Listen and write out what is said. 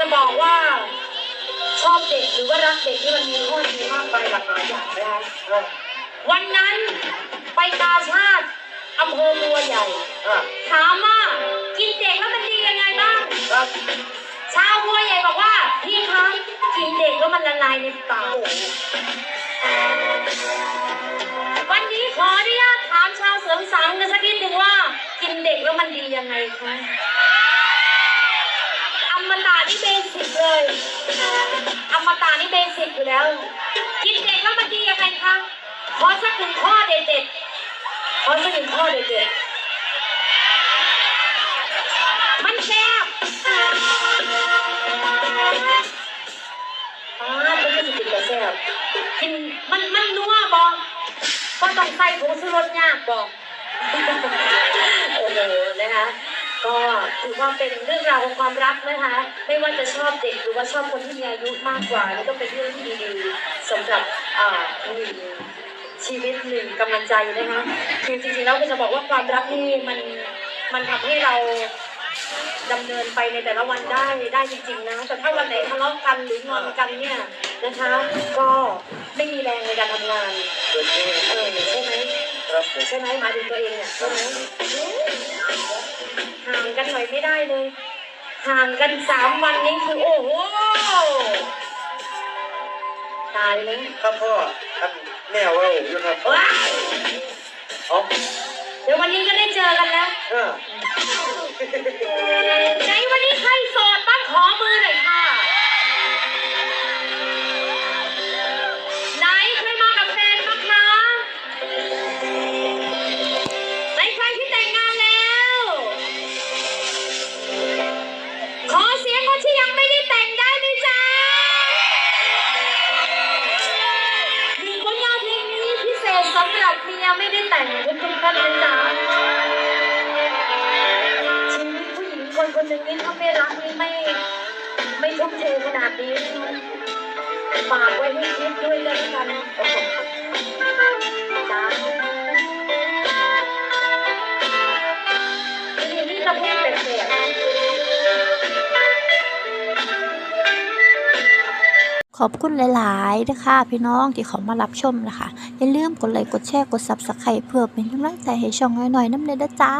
จะบอกว่า ชอบเด็กหรือว่ารักเด็กที่มันมีข้อดีมากไปหลากหลายอย่างนะคะอะวันนั้นไปกาชาติอำเภอบัวใหญ่อะถามว่ากินเด็กแล้วมันดียังไงบ้างครับชาวบัวใหญ่บอกว่าพี่คะกินเด็กแล้วมันละลายในปากโอ้โหวันนี้ขออนุญาตถามชาวเสริมสังกันสักนิดหนึ่งว่า กินเด็กแล้วมันดียังไงคะอ มตะนี่เบสิกเลย อมตะนี่เบสิกอยู่แล้ว กินเด็กแล้วมันดียังไงคะขอสักหนึ่งข้อเด็ดๆขอสักหนึ่งข้อเด็ดๆมันแซ่บอ่าเป็นก็จะติดกับแซ่บกินมันมันนัวบองก็ต้องใส่ผงชูรสยากบอกโอ้โหนะคะ ก็ถือว่าเป็นเรื่องราวของความรักนะคะ ไม่ว่าจะชอบเด็กหรือว่าชอบคนที่มีอายุมากกว่านี่ก็เป็นเรื่องที่ดีๆสำหรับอ่าหนึ่งชีวิตหนึ่งกำลังใจนะคะคือจริงๆแล้วก็จะบอกว่าความรักนี่มันมันทำให้เราดำเนินไปในแต่ละวันได้ได้จริงๆนะแต่ถ้าวันไหนทะเลาะกันหรืองอนกันเนี่ยนะคะ ก็ไม่มีแรงในการทำงานเออใช่ไหม ใช่ไหมหมายถึงตัวเองเนี่ยใช่ไหมห่างกันหน่อยไม่ได้เลย ห่างกันสามวันนี้คือโอ้โหตายเลยครับพ่อท่านแม่เว่าอยู่ครับว้ายเอาเดี๋ยววันนี้ก็ได้เจอกันแล้วเออไหนวันนี้ใครโสดบ้ำหรับเมียไม่ได้แต่งทุกท่านนะจ๊ะชีวิตผู้หญิงคนคนหนึ่งนี่ถ้าไม่รักนี่ไม่ ไม่ทุ่มเทขนาดนี้ฝากไว้ให้คิดด้วยแล้วกันจ้าทีนี้ประเภทแปลกๆ อบคุณหลายๆนะคะพี่น้องที่เขามารับชมนะคะ อย่าลืมกดไลค์กดแชร์กดซับสไครต์เพื่อเป็นกำลังใจให้ช่องน้อยๆน้ำเนยเด้อจ้า